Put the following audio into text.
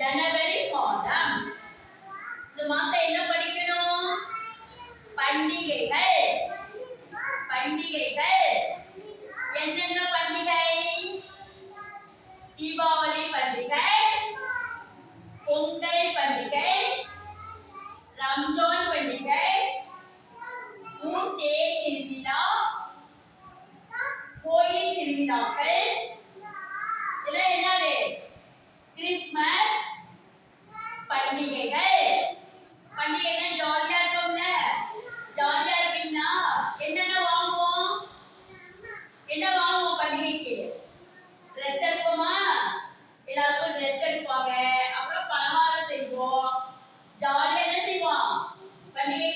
ஜனவரி மாதம். இந்த மாசம் என்ன படிக்கணும்? பண்டிகைகள். பண்டிகைகள். என்னென்ன பண்டிகை? தீபாவளி பண்டிகை பொங்கல் பண்டிகை ரம்ஜான் பண்டிகை ஊர் தேர் திருவிழா கோயில் திருவிழாக்கள் பண்டிகைகள். பண்டிகைகள் ஜாலியா இருக்கும்ல? ஜாலியா இருப்பீங்களா? என்னென்ன வாங்குவோம்? என்ன வாங்குவோம் பண்டிகைக்கு? ட்ரெஸ் எடுப்போமா? எல்லாருக்கும் ட்ரெஸ் எடுப்பாங்க. அப்புறம் பலகாரம் செய்வோம். ஜாலியா என்ன செய்வோம்? பண்டிகை